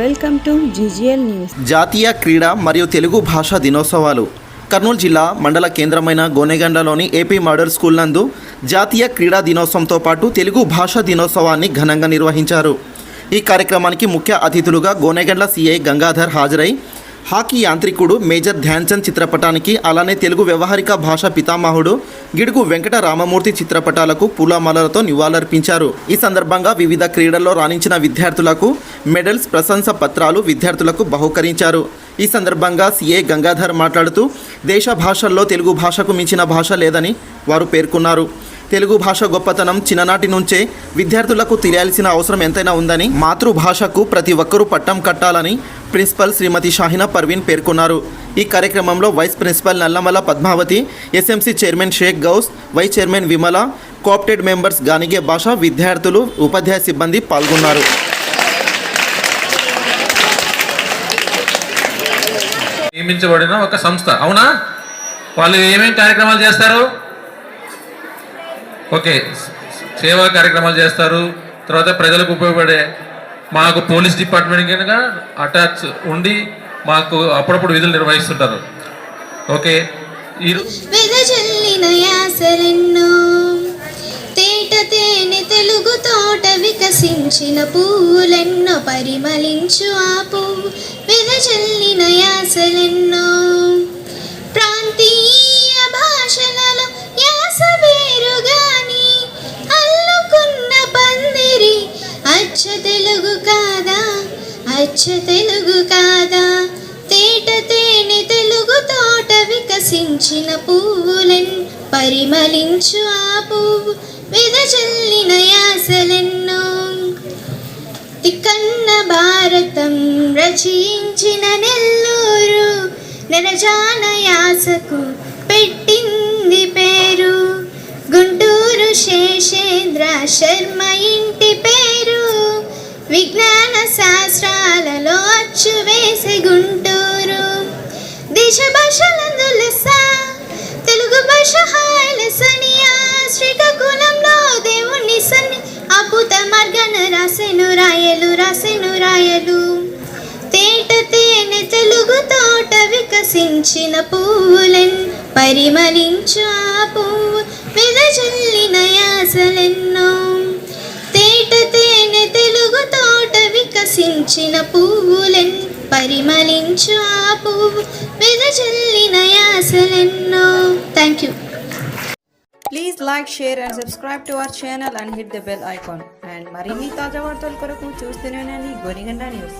Welcome to GGL news. జాతీయ క్రీడా మరియు తెలుగు భాషా దినోత్సవాలు. కర్నూలు జిల్లా మండల కేంద్రమైన గోనెగండలోని ఏపీ మోడల్ స్కూల్ నందు జాతీయ క్రీడా దినోత్సవంతో పాటు తెలుగు భాషా దినోత్సవాన్ని ఘనంగా నిర్వహించారు. ఈ కార్యక్రమానికి ముఖ్య అతిథులుగా గోనెగండ్ల సిఐ గంగాధర్ హాజరై హాకీ యాంత్రికుడు మేజర్ ధ్యాన్చంద్ చిత్రపటానికి అలానే తెలుగు వ్యవహారిక భాష పితామహుడు గిడుగు వెంకట రామమూర్తి చిత్రపటాలకు పూలమాలలతో నివాళులర్పించారు. ఈ సందర్భంగా వివిధ క్రీడల్లో రాణించిన విద్యార్థులకు మెడల్స్ ప్రశంస పత్రాలు విద్యార్థులకు బహుకరించారు. ఈ సందర్భంగా సీఏ గంగాధర్ మాట్లాడుతూ దేశ భాషల్లో తెలుగు భాషకు మించిన భాష లేదని వారు పేర్కొన్నారు. తెలుగు భాష గొప్పతనం చిన్ననాటి నుంచే విద్యార్థులకు తెలియాల్సిన అవసరం ఎంతైనా ఉందని మాతృభాషకు ప్రతి ఒక్కరూ పట్టం కట్టాలని ప్రిన్సిపల్ శ్రీమతి షాహినా పర్వీన్ పేర్కొన్నారు. ఈ కార్యక్రమంలో vice principal Nallamala Padmavathi SMC chairman Shaik Ghouse vice chairman Vimala coopted members గానిగే భాష విద్యార్థులు ఉపాధ్యాయ సిబ్బంది పాల్గొన్నారు. నియమించబడిన ఒక సంస్థ. అవునా? వాళ్ళు ఏమేమి కార్యక్రమాలు చేస్తారు? ఓకే సేవా కార్యక్రమాలు చేస్తారు. తర్వాత ప్రజలకు ఉపయోగపడే మాకు పోలీస్ డిపార్ట్మెంట్ కనుక అటాచ్ ఉండి మాకు అప్పుడప్పుడు విధులు నిర్వహిస్తుంటారు. ఓకే ఈ తేట తేనె తెలుగు తోట వికసించిన పూలెన్నో పరిమళించు ఆపు. పువ్వు వెదజల్లిన యాసలెన్నో అచ్చ తెలుగు కాదా? తేట తేనె తెలుగు తోట వికసించిన పువ్వులెన్ పరిమళించు ఆ పువ్వు విదజల్లిన యాసలెన్నో. తిక్కన్న భారతం రచయించిన నెల్లూరు నెరజాన యాసకు పెట్టింది పేరు. గుంటూరు శేషేంద్ర శర్మ ఇంటి పేరు విజ్ఞాన శాస్త్ర అచ్చు వేసే గుంటూరు. దేశ భాషలందు లెస్స తెలుగు భాష హాయ్ లెసనియా శ్రీకాకుళంలో దేవుని సన్ని అపుత మార్గన రాసెను రాయలు రాసెను రాయలు. తేట తేనె తెలుగు తోట వికసించిన పూలెన్ పరిమళించు ఆ పువ్వు విదజల్లిన యాసలెన్నో. తేట తేనె తెలుగు తోట వికసించిన పువ్వులెన్ పరిమళించు ఆ పువ్వు వెదజల్లిన యాసలెన్నో. Thank you please like share and subscribe to our channel and hit the bell icon and మరిన్ని తాజా వార్తల కొరకు చూస్తూనే గోనిగండ న్యూస్.